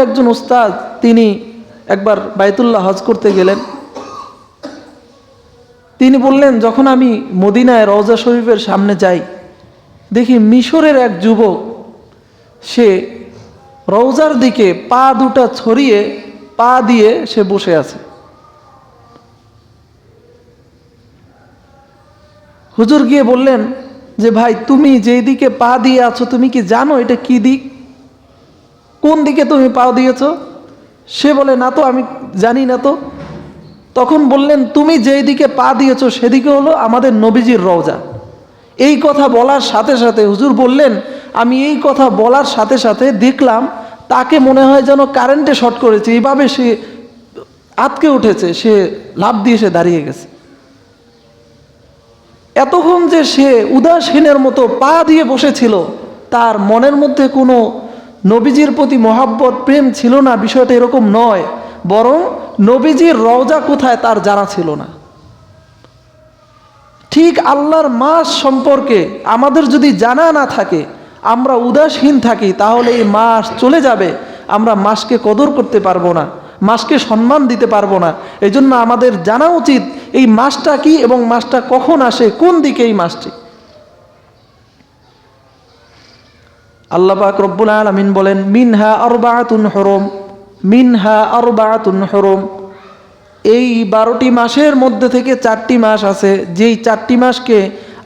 একজন উস্তাদ, তিনি একবার বাইতুল্লাহ হজ করতে গেলেন। তিনি বললেন, যখন আমি মদিনায় রওজা শরীফের সামনে যাই, দেখি মিশরের এক যুবক, সে রওজার দিকে পা দুটা ছড়িয়ে, পা দিয়ে সে বসে আছে। হুজুর গিয়ে বললেন যে, ভাই, তুমি যেই দিকে পা দিয়ে আছো, তুমি কি জানো এটা কি দিক? কোন দিকে তুমি পা দিয়েছ? সে বলে, না তো, আমি জানি না তো। তখন বললেন, তুমি যেই দিকে পা দিয়েছ, সেদিকে হলো আমাদের নবীজির রওজা। এই কথা বলার সাথে সাথে হুজুর বললেন, আমি এই কথা বলার সাথে সাথে দেখলাম, তাকে মনে হয় যেন কারেন্টে শর্ট করেছে। এইভাবে সে আতকে উঠেছে, সে লাভ দিয়ে সে দাঁড়িয়ে গেছে। এতক্ষণ যে সে উদাসীনের মতো পা দিয়ে বসেছিল, তার মনের মধ্যে কোনো নবীজির প্রতি মহাব্বত, প্রেম ছিল না, বিষয়টা এরকম নয়। বরং নবীজির রওজা কোথায় তার জানা ছিল না। ঠিক আল্লাহর মাস সম্পর্কে আমাদের যদি জানা না থাকে, আমরা উদাসীন থাকি, তাহলে এই মাস চলে যাবে। আমরা মাসকে কদর করতে পারব না, মাসকে সম্মান দিতে পারব না। এই আমাদের জানা উচিত, এই মাসটা কি এবং মাসটা কখন আসে, কোন দিকে এই মাসটি? আল্লাহ পাক রব্বুল আলমিন বলেন, মিনহা অরবাতুন হরম, মিনহা অরবাতুন হরম। এই বারোটি মাসের মধ্যে থেকে চারটি মাস আছে, যেই চারটি মাসকে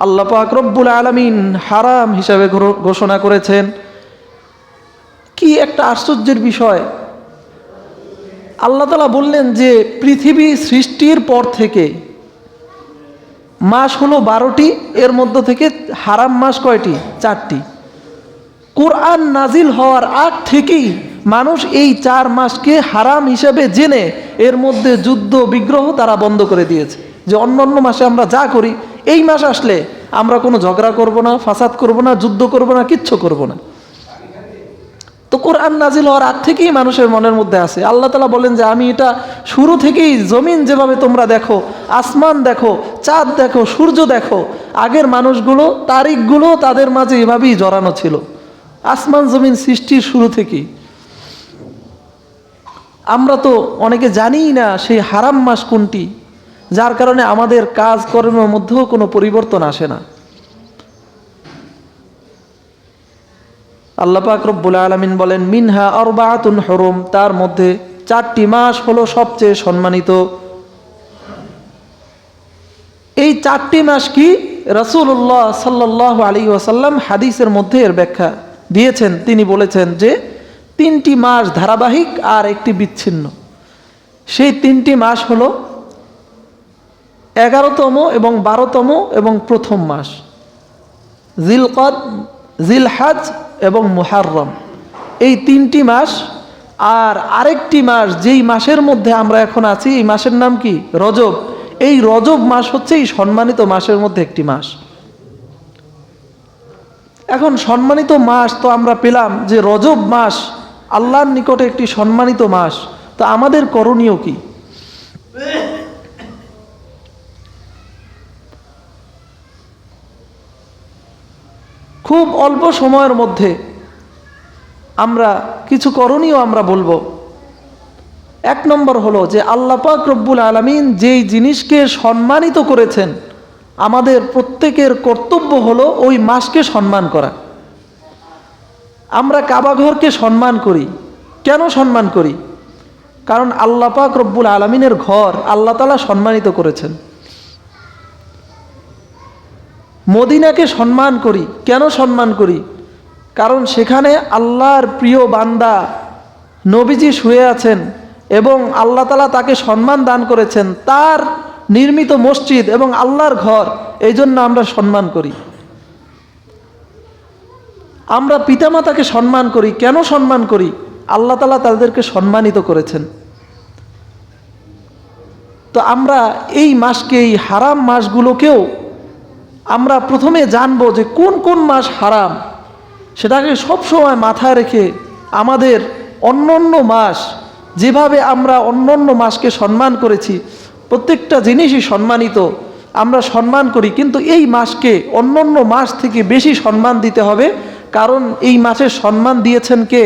আল্লাহ পাক রব্বুল আলমিন হারাম হিসাবে ঘোষণা করেছেন। কি একটা আশ্চর্যের বিষয়, আল্লাহ তালা বললেন যে, পৃথিবী সৃষ্টির পর থেকে মাস হলো বারোটি, এর মধ্য থেকে হারাম মাস কয়টি? চারটি। কোরআন নাজিল হওয়ার আগ থেকেই মানুষ এই চার মাসকে হারাম হিসেবে জেনে এর মধ্যে যুদ্ধ, বিগ্রহ তারা বন্ধ করে দিয়েছে। যে অন্য অন্য মাসে আমরা যা করি, এই মাস আসলে আমরা কোনো ঝগড়া করব না, ফাসাদ করব না, যুদ্ধ করব না, কিচ্ছু করব না। তো কোরআন নাজিল হওয়ার আগ থেকেই মানুষের মনের মধ্যে আছে। আল্লাহ তালা বলেন যে, আমি এটা শুরু থেকেই জমিন যেভাবে তোমরা দেখো, আসমান দেখো, চাঁদ দেখো, সূর্য দেখো, আগের মানুষগুলো, তারিখগুলো তাদের মাঝে এভাবেই জড়ানো ছিল। আসমান জমিন সৃষ্টির শুরু থেকেই। আমরা তো অনেকে জানিই না সেই হারাম মাস কোনটি, যার কারণে আমাদের কাজকর্মের মধ্যেও কোনো পরিবর্তন আসে না। আল্লাহ পাক রব্বুল আলমিন বলেন, মিনহা অরবাতুন হরম তার মধ্যে চারটি মাস হলো সবচেয়ে সম্মানিত। এই চারটি মাস কি? রসুল্লাহ সাল্লাহ আলী ওয়াসাল্লাম হাদিসের মধ্যে এর ব্যাখ্যা। দিয়েছেন, তিনি বলেছেন যে তিনটি মাস ধারাবাহিক আর একটি বিচ্ছিন্ন। সেই তিনটি মাস হলো এগারোতম এবং বারোতম এবং প্রথম মাস। জিলকদ, জিলহাজ এবং মুহাররম। এই তিনটি মাস আর আরেকটি মাস যেই মাসের মধ্যে আমরা এখন আছি, এই মাসের নাম কি? রজব। এই রজব মাস হচ্ছে এই সম্মানিত মাসের মধ্যে একটি মাস। এখন সম্মানিত মাস তো আমরা পেলাম যে রজব মাস, আল্লাহর নিকটে একটি সম্মানিত মাস। তা আমাদের করণীয় কি? খুব অল্প সময়ের মধ্যে আমরা, কিছু করণীয় আমরা বলব। এক নম্বর হলো যে আল্লাহ পাক রব্বুল আলমিন যেই জিনিসকে সম্মানিত করেছেন আমাদের প্রত্যেকের কর্তব্য হলো ওই মাসকে সম্মান করা। আমরা কাবাঘরকে সম্মান করি। কেন সম্মান করি? কারণ আল্লাহ পাক রব্বুল আলমিনের ঘর আল্লাহ তালা সম্মানিত করেছেন। মদিনাকে সম্মান করি। কেন সম্মান করি? কারণ সেখানে আল্লাহর প্রিয় বান্দা নবীজি শুয়ে আছেন এবং আল্লাহ তালা তাকে সম্মান দান করেছেন। তার নির্মিত মসজিদ এবং আল্লাহর ঘর, এই জন্য আমরা সম্মান করি। আমরা পিতামাতাকে সম্মান করি। কেন সম্মান করি? আল্লাহ তালা তাদেরকে সম্মানিত করেছেন। তো আমরা এই মাসকে, এই হারাম মাসগুলোকেও আমরা প্রথমে জানব যে কোন কোন মাস হারাম। সেটাকে সবসময় মাথায় রেখে আমাদের অন্য অন্য মাস, যেভাবে আমরা অন্য অন্য মাসকে সম্মান করেছি প্রত্যেকটা জিনিসই সম্মানিত। আমরা সম্মান করি, কিন্তু এই মাসকে অন্য অন্য মাস থেকে বেশি সম্মান দিতে হবে, কারণ এই মাসের সম্মান দিয়েছেন কে?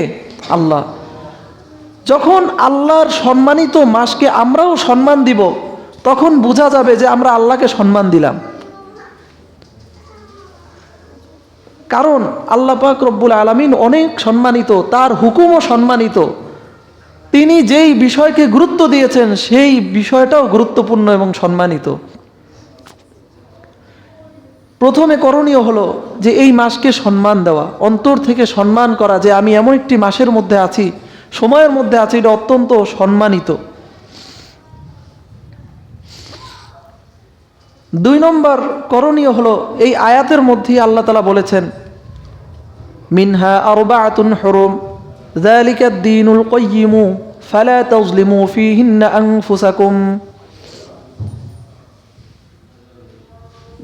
আল্লাহ। যখন আল্লাহর সম্মানিত মাসকে আমরাও সম্মান দিব, তখন বোঝা যাবে যে আমরা আল্লাহকে সম্মান দিলাম। কারণ আল্লাহ পাক রব্বুল আলমিন অনেক সম্মানিত, তার হুকুমও সম্মানিত। তিনি যেই বিষয়কে গুরুত্ব দিয়েছেন, সেই বিষয়টাও গুরুত্বপূর্ণ এবং সম্মানিত। প্রথমে করণীয় হলো যে এই মাসকে সম্মান দেওয়া। অন্তর থেকে সম্মান করা যে আমি এমন একটি মাসের মধ্যে আছি, সময়ের মধ্যে আছি, এটা অত্যন্ত সম্মানিত। দুই নম্বর করণীয় হলো এই আয়াতের মধ্যেই আল্লাহ তালা বলেছেন, মিনহা আরবা আতুন হুরুম। যালিকা দ্বীনুল কাইয়িমু ফালা তাজলিমু ফীহিন্না আনফুসাকুম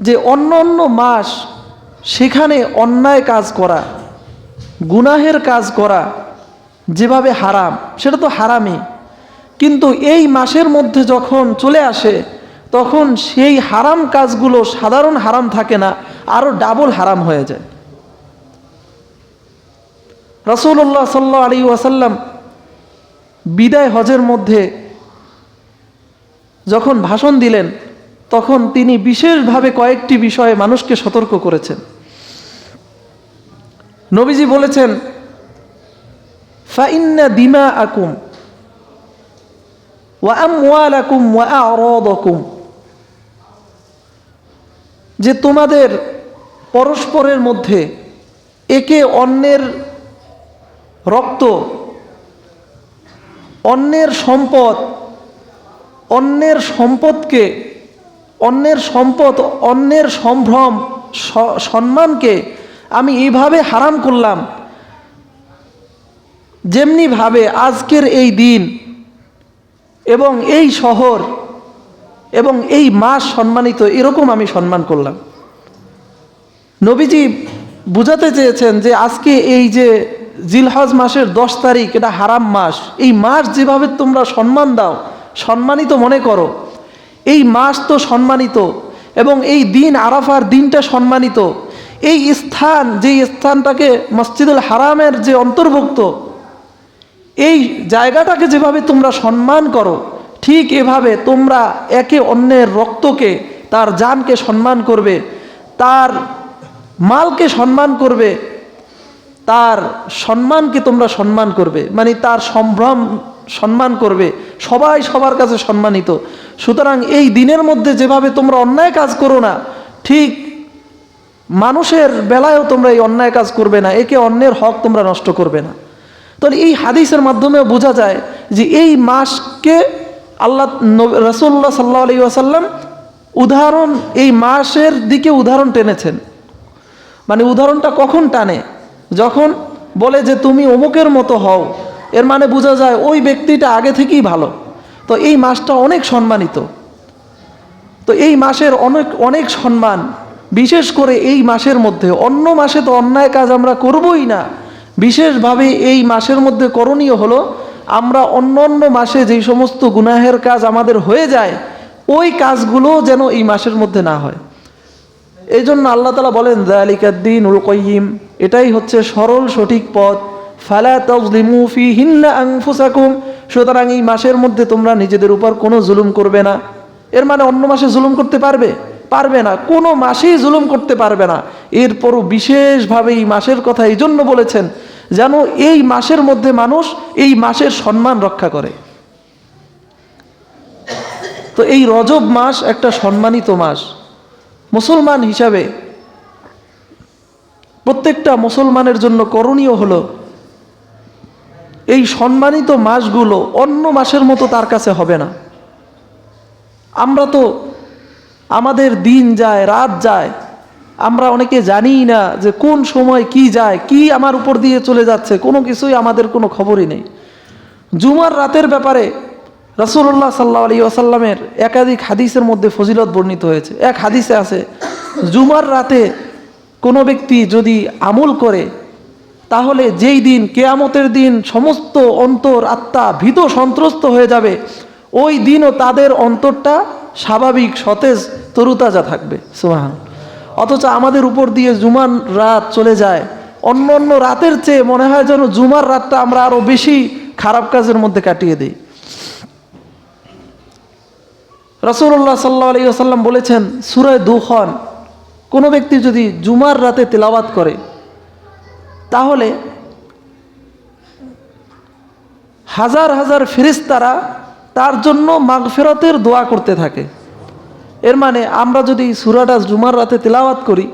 যে অন্য অন্য মাস সেখানে অন্যায় কাজ করা, গুনাহের কাজ করা যেভাবে হারাম, সেটা তো হারামই। কিন্তু এই মাসের মধ্যে যখন চলে আসে, তখন সেই হারাম কাজগুলো সাধারণ হারাম থাকে না আরও ডাবল হারাম হয়ে যায়। রসুল্লাহ সাল্লা আলী ওয়াসাল্লাম বিদায় হজের মধ্যে যখন ভাষণ দিলেন, তখন তিনি বিশেষভাবে কয়েকটি বিষয়ে মানুষকে সতর্ক করেছেন। নবীজি বলেছেন, ফাইন্না দিমা আকুম ওয়া আরাদাকুম। যে তোমাদের পরস্পরের মধ্যে একে অন্যের রক্ত, অন্যের সম্পদ, অন্যের সম্পদকে, অন্যের সম্পদ, অন্যের সম্ভ্রম সম্মানকে আমি এইভাবে হারাম করলাম। যেমনিভাবে আজকের এই দিন এবং এই শহর এবং এই মাস সম্মানিত, এরকম আমি সম্মান করলাম। নবীজি বুঝাতে চেয়েছেন যে আজকে এই যে জিলহজ মাসের দশ তারিখ, এটা হারাম মাস। এই মাস যেভাবে তোমরা সম্মান দাও, সম্মানিত মনে করো। এই মাস তো সম্মানিত এবং এই দিন আরাফার দিনটা সম্মানিত। এই স্থান যে স্থানটাকে মসজিদুল হারামের যে অন্তর্ভুক্ত, এই জায়গাটাকে যেভাবে তোমরা সম্মান করো, ঠিক এভাবে তোমরা একে অন্যের রক্তকে, তার জানকে সম্মান করবে, তার মালকে সম্মান করবে তার সম্মানকে তোমরা সম্মান করবে মানে তার সম্ভ্রম সম্মান করবে, সবাই সবার কাছে সম্মানিত। সুতরাং এই দিনের মধ্যে যেভাবে তোমরা অন্যায় কাজ করো না, ঠিক মানুষের বেলায়ও তোমরা এই অন্যায় কাজ করবে না, একে অন্যের হক তোমরা নষ্ট করবে না। তাহলে এই হাদিসের মাধ্যমে বোঝা যায় যে এই মাসকে আল্লাহ রসুল্লাহ সাল্লাহ আলী আসাল্লাম উদাহরণ, এই মাসের দিকে উদাহরণ টেনেছেন। মানে উদাহরণটা কখন টানে? যখন বলে যে তুমি অমুকের মতো হও, এর মানে বোঝা যায় ওই ব্যক্তিটা আগে থেকেই ভালো। তো এই মাসটা অনেক সম্মানিত। তো এই মাসের অনেক অনেক সম্মান, বিশেষ করে এই মাসের মধ্যে। অন্য মাসে তো অন্যায় কাজ আমরা করবই না। বিশেষভাবে এই মাসের মধ্যে করণীয় হলো, আমরা অন্য অন্য মাসে যেই সমস্ত গুনাহের কাজ আমাদের হয়ে যায়, ওই কাজগুলো যেন এই মাসের মধ্যে না হয়। এই জন্য আল্লাহ তালা বলেন দালিকাদ্দিন উল কয়িম এটাই হচ্ছে সরল সঠিক পথ। ফালা তজলিমু ফি হিন্না আংফুসাকুম সুতরাং এই মাসের মধ্যে তোমরা নিজেদের উপর কোনো জুলুম করবে না। এর মানে অন্য মাসে জুলুম করতে পারবে? পারবে না। কোনো মাসেই জুলুম করতে পারবে না। এরপরও বিশেষভাবে এই মাসের কথা এই জন্য বলেছেন, যেন এই মাসের মধ্যে মানুষ এই মাসের সম্মান রক্ষা করে। তো এই রজব মাস একটা সম্মানিত মাস। মুসলমান হিসাবে প্রত্যেকটা মুসলমানের জন্য করণীয় হলো এই সম্মানিত মাসগুলো অন্য মাসের মতো তার কাছে হবে না। আমরা তো আমাদের দিন যায়, রাত যায়, আমরা অনেকে জানিই না যে কোন সময় কি যায়, কি আমার উপর দিয়ে চলে যাচ্ছে, কোনো কিছুই আমাদের কোনো খবরই নেই। জুমার রাতের ব্যাপারে রসুল্লাহ সাল্লাহ আলী আসাল্লামের একাধিক হাদিসের মধ্যে ফজিলত বর্ণিত হয়েছে। এক হাদিসে আছে, জুমার রাতে কোনো ব্যক্তি যদি আমল করে, তাহলে যেই দিন, কেয়ামতের দিন সমস্ত অন্তর আত্মা ভীত সন্ত্রস্ত হয়ে যাবে, ওই দিনও তাদের অন্তরটা স্বাভাবিক সতেজ তরুতাজা থাকবে। সুহান অথচ আমাদের উপর দিয়ে জুমার রাত চলে যায়। অন্য অন্য রাতের চেয়ে মনে হয় যেন জুমার রাতটা আমরা আরও বেশি খারাপ কাজের মধ্যে কাটিয়ে দিই। রসুল্লাহ সাল্লা আলী আসাল্লাম বলেছেন সুরায় দুখন, কোনো ব্যক্তি যদি জুমার রাতে তেলাওয়াত করে, তাহলে হাজার হাজার ফেরিস্তারা তার জন্য মাগফেরতের দোয়া করতে থাকে। এর মানে আমরা যদি সুরাটা জুমার রাতে তেলাওয়াত করি,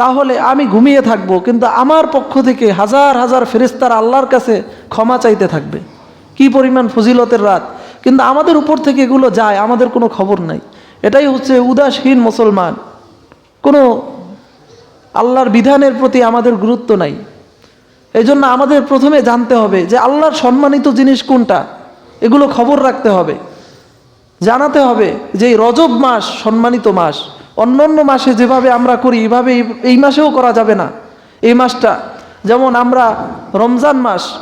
তাহলে আমি ঘুমিয়ে থাকব, কিন্তু আমার পক্ষ থেকে হাজার হাজার ফেরিস্তার আল্লাহর কাছে ক্ষমা চাইতে থাকবে। কি পরিমাণ ফজিলতের রাত? কিন্তু আমাদের উপর থেকে এগুলো যায়, আমাদের কোনো খবর নাই। এটাই হচ্ছে উদাসীন মুসলমান। কোনো আল্লাহর বিধানের প্রতি আমাদের গুরুত্ব নাই। এই জন্য আমাদের প্রথমে জানতে হবে যে আল্লাহর সম্মানিত জিনিস কোনটা? এগুলো খবর রাখতে হবে। জানাতে হবে যে এই রজব মাস সম্মানিত মাস। অন্য অন্য মাসে যেভাবে আমরা করি এভাবে এই- এই মাসেও করা যাবে না। এই মাসটা, যেমন আমরা রমজান মাস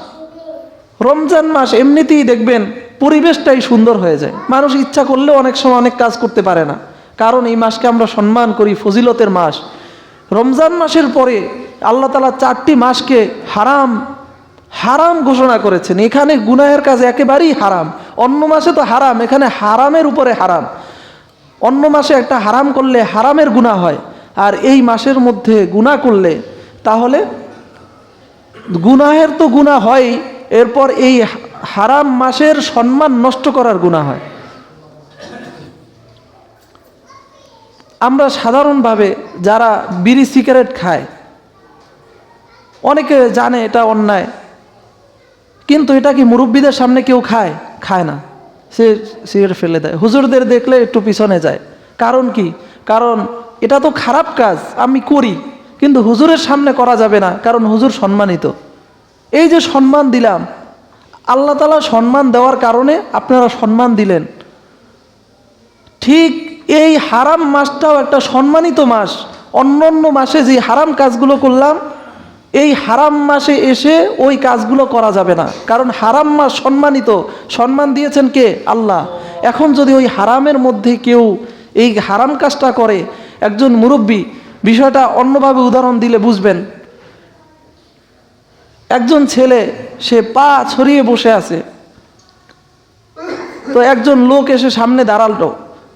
রমজান মাস এমনিতেই দেখবেন পরিবেশটাই সুন্দর হয়ে যায়। মানুষ ইচ্ছা করলেও অনেক সময় অনেক কাজ করতে পারে না। কারণ এই মাসকে আমরা সম্মান করি ফজিলতের মাস। রমজান মাসের পরে আল্লাহ তালা চারটি মাসকে হারাম হারাম ঘোষণা করেছেন। এখানে গুনাহের কাজ একেবারেই হারাম। অন্য মাসে তো হারাম, এখানে হারামের উপরে হারাম। অন্য মাসে একটা হারাম করলে হারামের গুণা হয়। আর এই মাসের মধ্যে গুণা করলে তাহলে গুনাহের তো গুণা হয় এরপর এই হারাম মাসের সম্মান নষ্ট করার গুণা হয়। আমরা সাধারণভাবে যারা বিড়ি সিগারেট খায়, অনেকে জানে এটা অন্যায়, কিন্তু এটা কি মুরব্বীদের সামনে কেউ খায়? খায় না। সে সিগারেট ফেলে দেয়। হুজুরদের দেখলে একটু পিছনে যায়। কারণ কি? কারণ এটা তো খারাপ কাজ, আমি করি, কিন্তু হুজুরের সামনে করা যাবে না, কারণ হুজুর সম্মানিত। এই যে সম্মান দিলাম আল্লাহ তালা সম্মান দেওয়ার কারণে আপনারা সম্মান দিলেন। ঠিক এই হারাম মাসটাও একটা সম্মানিত মাস। অন্য অন্য মাসে যে হারাম কাজগুলো করলাম, এই হারাম মাসে এসে ওই কাজগুলো করা যাবে না। কারণ হারাম মাস সম্মানিত। সম্মান দিয়েছেন কে? আল্লাহ। এখন যদি ওই হারামের মধ্যে কেউ এই হারাম কাজটা করে, একজন মুরব্বী, বিষয়টা অন্যভাবে উদাহরণ দিলে বুঝবেন। একজন ছেলে, সে পা ছড়িয়ে বসে আছে। তো একজন লোক এসে সামনে দাঁড়াল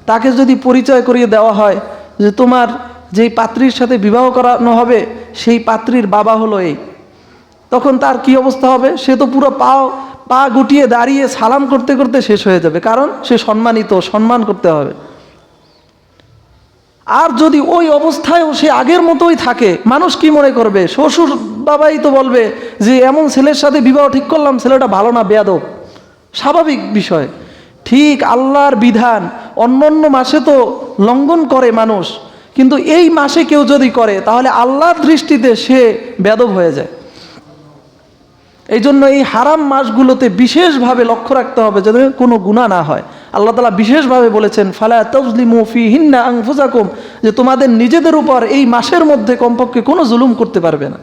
তাকে যদি পরিচয় করিয়ে দেওয়া হয় যে তোমার যেই পাত্রীর সাথে বিবাহ করানো হবে, সেই পাত্রীর বাবা হলো এই। তখন তার কি অবস্থা হবে? সে তো পুরো পাও, পা গুটিয়ে দাঁড়িয়ে সালাম করতে করতে শেষ হয়ে যাবে। কারণ সে সম্মানিত, সম্মান করতে হবে। আর যদি ওই অবস্থায়ও সে আগের মতোই থাকে, মানুষ কি মনে করবে? শ্বশুর বাবাই তো বলবে যে, এমন ছেলের সাথে বিবাহ ঠিক করলাম, ছেলেটা ভালো না, বেয়াদব। স্বাভাবিক বিষয়। ঠিক আল্লাহর বিধান। অন্য অন্য মাসে তো লঙ্ঘন করে মানুষ। কিন্তু এই মাসে কেউ যদি করে, তাহলে আল্লাহর দৃষ্টিতে সে বেদব হয়ে যায়। এই জন্য এই হারাম মাসগুলোতে বিশেষভাবে লক্ষ্য রাখতে হবে, যাতে কোনো গুণা না হয়। আল্লাহ তালা বিশেষভাবে বলেছেন, ফালা তজলিমু ফি হিন্না আংফুজাকুম যে তোমাদের নিজেদের উপর এই মাসের মধ্যে কমপক্ষে কোনো জুলুম করতে পারবে না।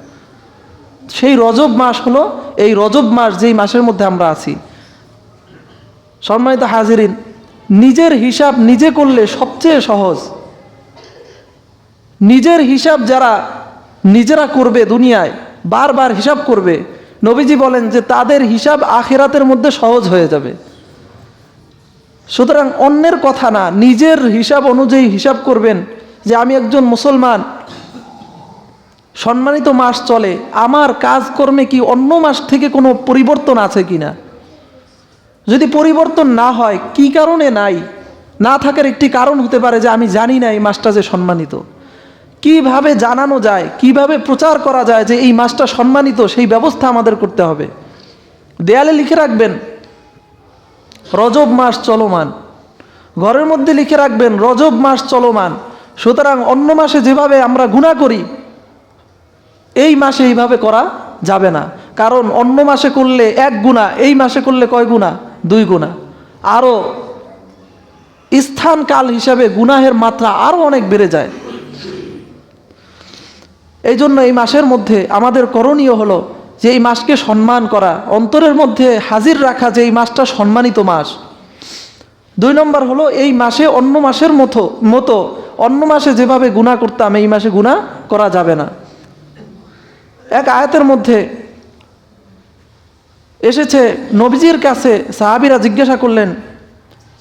সেই রজব মাস হলো, এই রজব মাস যেই মাসের মধ্যে আমরা আছি। সম্মানিত হাজিরিন, নিজের হিসাব নিজে করলে সবচেয়ে সহজ। নিজের হিসাব যারা নিজেরা করবে দুনিয়ায়, বারবার হিসাব করবে, নবীজি বলেন যে তাদের হিসাব আখেরাতের মধ্যে সহজ হয়ে যাবে। সুতরাং অন্যের কথা না, নিজের হিসাব অনুযায়ী হিসাব করবেন যে আমি একজন মুসলমান। সম্মানিত মাস চলে, আমার কাজকর্মে কি অন্য মাস থেকে কোনো পরিবর্তন আছে কি না? যদি পরিবর্তন না হয়, কি কারণে নাই? না থাকার একটি কারণ হতে পারে যে আমি জানি না এই মাসটা যে সম্মানিত। কীভাবে জানানো যায়, কীভাবে প্রচার করা যায় যে এই মাসটা সম্মানিত, সেই ব্যবস্থা আমাদের করতে হবে। দেয়ালে লিখে রাখবেন রজব মাস চলমান। ঘরের মধ্যে লিখে রাখবেন, রজব মাস চলমান। সুতরাং অন্য মাসে যেভাবে আমরা গুণা করি, এই মাসে এইভাবে করা যাবে না। কারণ অন্য মাসে করলে এক গুণা, এই মাসে করলে কয় গুণা? দুই গুণা। আরও স্থান কাল হিসাবে গুনাহের মাত্রা আরও অনেক বেড়ে যায়। এই জন্য এই মাসের মধ্যে আমাদের করণীয় হলো যে এই মাসকে সম্মান করা, অন্তরের মধ্যে হাজির রাখা যে এই মাসটা সম্মানিত মাস। দুই নম্বর হলো, এই মাসে অন্য মাসের মতো মতো অন্য মাসে যেভাবে গুণা করতাম, এই মাসে গুণা করা যাবে না। এক আয়াতের মধ্যে এসেছে, নবীজির কাছে সাহাবিরা জিজ্ঞাসা করলেন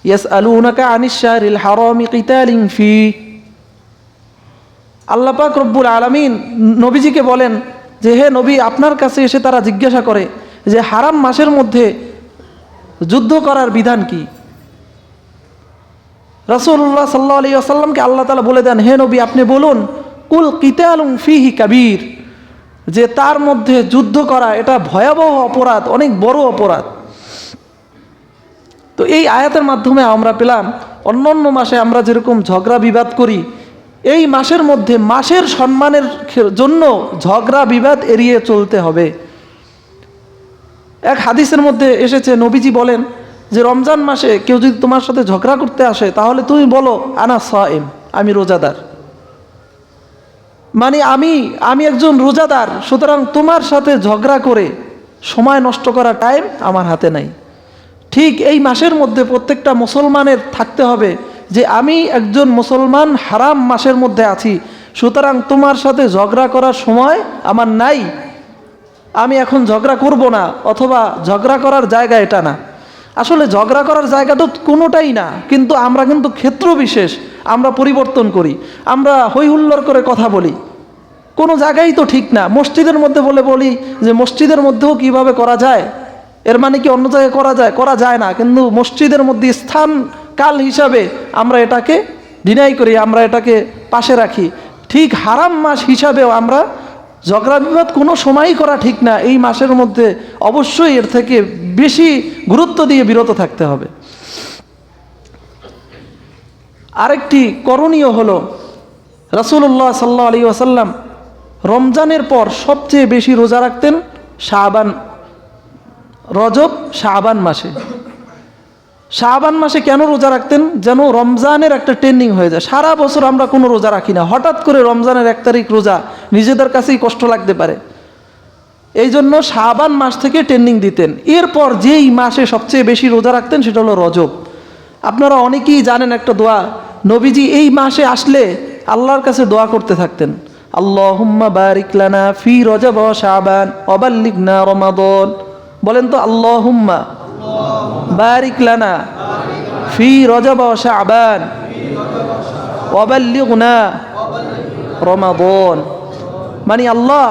ইয়াস আলু উনাকা আনিসারিল হারমি কিতালিং ফি? আল্লাহ পাক রব্বুল আলমিন নবীজিকে বলেন যে হে নবী, আপনার কাছে এসে তারা জিজ্ঞাসা করে যে হারাম মাসের মধ্যে যুদ্ধ করার বিধান কি? রসুল্লাহ সাল্লাহ আলী আসাল্লামকে আল্লাহ তালা বলে দেন, হে নবী, আপনি বলুন, কুল কিতালুম ফিহি কাবির, যে তার মধ্যে যুদ্ধ করা এটা ভয়াবহ অপরাধ, অনেক বড় অপরাধ। তো এই আয়াতের মাধ্যমে আমরা পেলাম অন্য অন্য মাসে আমরা যেরকম ঝগড়া বিবাদ করি এই মাসের মধ্যে মাসের সম্মানের জন্য ঝগড়া, বিবাদ এড়িয়ে চলতে হবে। এক হাদিসের মধ্যে এসেছে, নবীজি বলেন যে, রমজান মাসে কেউ যদি তোমার সাথে ঝগড়া করতে আসে, তাহলে তুমি বলো, আনা সাইম আমি রোজাদার। মানে আমি আমি একজন রোজাদার, সুতরাং তোমার সাথে ঝগড়া করে সময় নষ্ট করা টাইম আমার হাতে নাই। ঠিক এই মাসের মধ্যে প্রত্যেকটা মুসলমানের থাকতে হবে যে আমি একজন মুসলমান হারাম মাসের মধ্যে আছি, সুতরাং তোমার সাথে ঝগড়া করার সময় আমার নাই। আমি এখন ঝগড়া করব না, অথবা ঝগড়া করার জায়গা এটা না। আসলে ঝগড়া করার জায়গা তো কোনোটাই না, কিন্তু আমরা কিন্তু ক্ষেত্র বিশেষ, আমরা পরিবর্তন করি, আমরা হই হুল্লোড় করে কথা বলি। কোনো জায়গায় তো ঠিক না, মসজিদের মধ্যে বলে বলি যে মসজিদের মধ্যেও কীভাবে করা যায়? এর মানে কি অন্য জায়গায় করা যায়? করা যায় না, কিন্তু মসজিদের মধ্যে স্থান কাল হিসাবে আমরা এটাকে ডিনাই করি, আমরা এটাকে পাশে রাখি। ঠিক হারাম মাস হিসাবেও আমরা ঝগড়া বিবাদ কোনো সময়ই করা ঠিক না। এই মাসের মধ্যে অবশ্যই এর থেকে বেশি গুরুত্ব দিয়ে বিরত থাকতে হবে। আরেকটি করণীয় হলো, রাসূলুল্লাহ সাল্লাহ আলী ওয়াসাল্লাম রমজানের পর সবচেয়ে বেশি রোজা রাখতেন শাহবান রজব শাহবান মাসে। শাহবান মাসে কেন রোজা রাখতেন? যেন রমজানের একটা ট্রেন্ডিং হয়ে যায়। সারা বছর আমরা কোনো রোজা রাখি না। হঠাৎ করে রমজানের এক তারিখ রোজা নিজেদের কাছেই কষ্ট লাগতে পারে। এই জন্য শাহবান মাস থেকে ট্রেন্ডিং দিতেন। এরপর যেই মাসে সবচেয়ে বেশি রোজা রাখতেন সেটা হলো রজব। আপনারা অনেকেই জানেন একটা দোয়া, নবীজি এই মাসে আসলে আল্লাহর কাছে দোয়া করতে থাকতেন। আল্লাহুম্মা বারিক লানা ফি রজব ওয়া শাবান ওয়াবাল্লিগনা রমাদান। বলেন তো, আল্লাহুম্মা লানা ফি রজব ওয়া শাবান। ওয়াবাল্লিগনা রমাদান। মানে আল্লাহ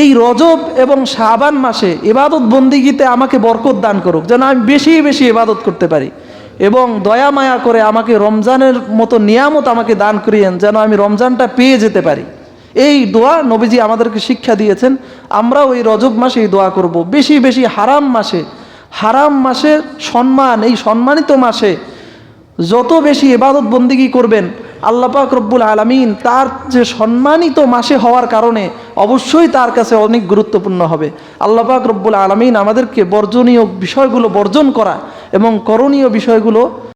এই রজব এবং শাবান মাসে এবাদত বন্দিগিতে আমাকে বরকত দান করুক, যেন আমি বেশি বেশি এবাদত করতে পারি এবং দয়া মায়া করে আমাকে রমজানের মতো নিয়ামত আমাকে দান করিয়েন, যেন আমি রমজানটা পেয়ে যেতে পারি। এই দোয়া নবীজি আমাদেরকে শিক্ষা দিয়েছেন, আমরাও এই রজব মাসে এই দোয়া করব। বেশি বেশি হারাম মাসে হারাম মাসের সম্মান, এই সম্মানিত মাসে যত বেশি এবাদত বন্দিগি করবেন, আল্লাহ পাক রব্বুল আলমিন তার যে সম্মানিত মাসে হওয়ার কারণে অবশ্যই তার কাছে অনেক গুরুত্বপূর্ণ হবে। আল্লাহ পাক রব্বুল আলমিন আমাদেরকে বর্জনীয় বিষয়গুলো বর্জন করা এবং করণীয় বিষয়গুলো